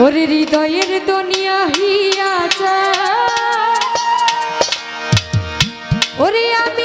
ওর হৃদয়ের দুনিয়া হিয়া ওরে আমি